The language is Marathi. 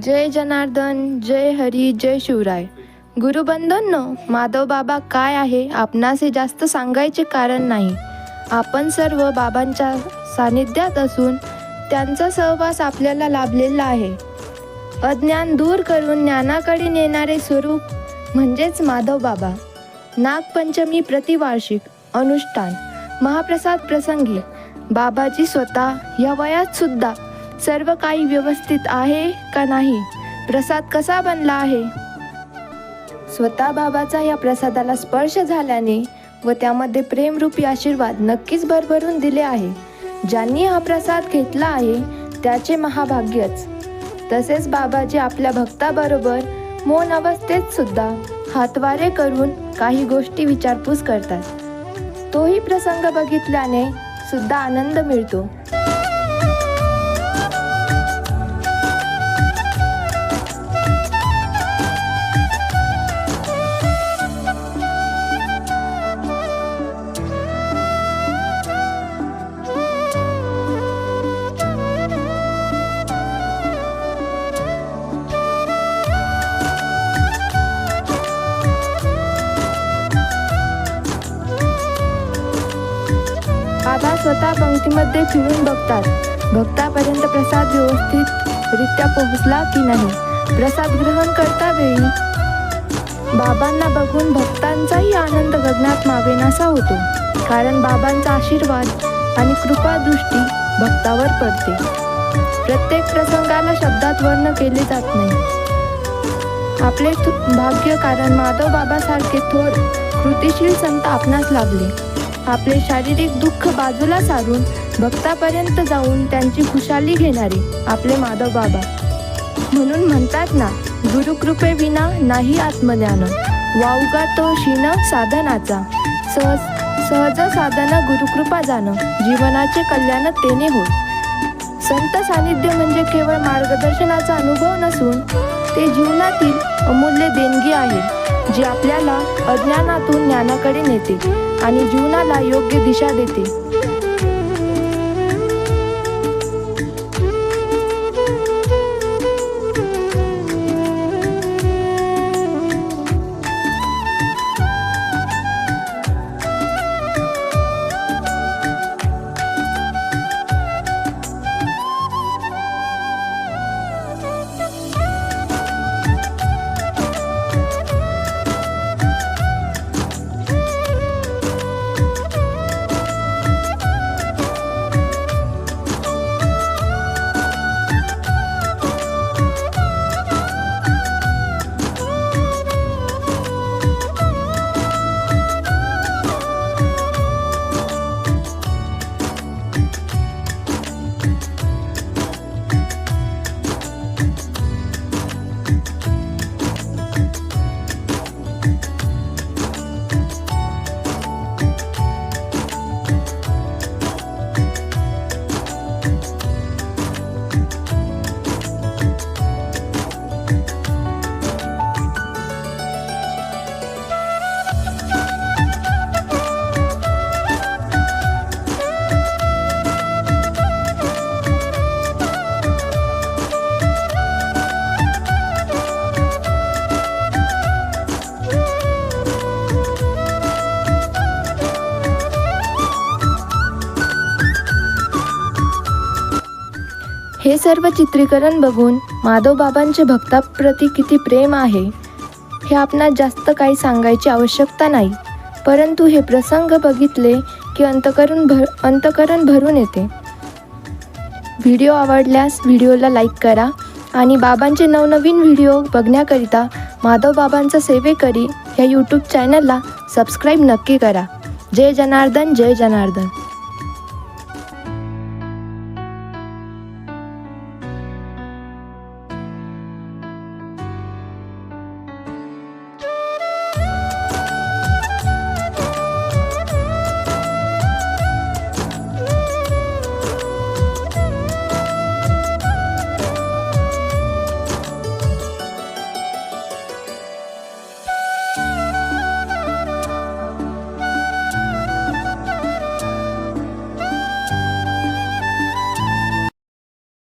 जय जनार्दन जय हरी जय शिवराय. गुरुबंधन माधव बाबा काय आहे आपणास हे जास्त सांगायचे कारण नाही. आपण सर्व बाबांच्या सानिध्यात असून त्यांचा सहवास आपल्याला लाभलेला आहे. अज्ञान दूर करून ज्ञानाकडे नेणारे स्वरूप म्हणजेच माधव बाबा. नागपंचमी प्रतिवार्षिक अनुष्ठान. महाप्रसाद प्रसंगी बाबाजी स्वतः या वयात सुद्धा सर्व काही व्यवस्थित आहे का नाही? प्रसाद कसा बनला आहे? स्वतः बाबाचा या प्रसादाला स्पर्श झाल्याने व त्यामध्ये प्रेमरूपी आशीर्वाद नक्कीच भरभरून दिले आहे. ज्यांनी हा प्रसाद घेतला आहे त्याचे महाभाग्यच. तसेच बाबाजी आपल्या भक्ताबरोबर मौन अवस्थेत सुद्धा हातवारे करून काही गोष्टी विचारपूस करतात. तोही प्रसंग बघितल्याने सुद्धा आनंद मिळतो. बाबा स्वतः पंक्तीमध्ये फिरून बघतात. भक्तापर्यंत प्रसाद व्यवस्थित पोहोचला की नाही? प्रसाद ग्रहण करता वेळी बाबांना बघून भक्तांचाही आनंद गगनात मावेनासा होतो. कारण बाबांचा आशीर्वाद आणि कृपादृष्टी भक्तावर पडते. प्रत्येक प्रसंगाला शब्दात वर्ण केले जात नाही. आपले थु- भाग्य कारण माधव बाबासारखे थोर कृतिशील संत आपणास लाभले. आपले शारीरिक दुःख बाजूला सारून भक्तापर्यंत जाऊन त्यांची खुशाली घेणारे आपले माधव बाबा. म्हणून म्हणतात ना गुरुकृपे विना नाही आत्मज्ञान. वावगा तो शीन साधनाचा. सहज सहज साधन गुरुकृपा जाणं जीवनाचे कल्याण तेने होय. संत सानिध्य म्हणजे केवळ मार्गदर्शनाचा अनुभव नसून ते जीवनातील अमूल्य देणगी आहे. जी आपल्याला अज्ञानातून ज्ञानाकडे नेते आणि जीवनाला योग्य दिशा देते. हे सर्व चित्रीकरण बघून माधवबाबांचे भक्ताप्रती किती प्रेम आहे हे आपणास जास्त काही सांगायची आवश्यकता नाही. परंतु हे प्रसंग बघितले की अंतकरण भर अंतकरण भरून येते. व्हिडिओ आवडल्यास व्हिडिओला लाईक करा आणि बाबांचे नवनवीन व्हिडिओ बघण्याकरिता माधवबाबांचा सेवेकरी या यूट्यूब चॅनलला सबस्क्राईब नक्की करा. जय जनार्दन जय जनार्दन.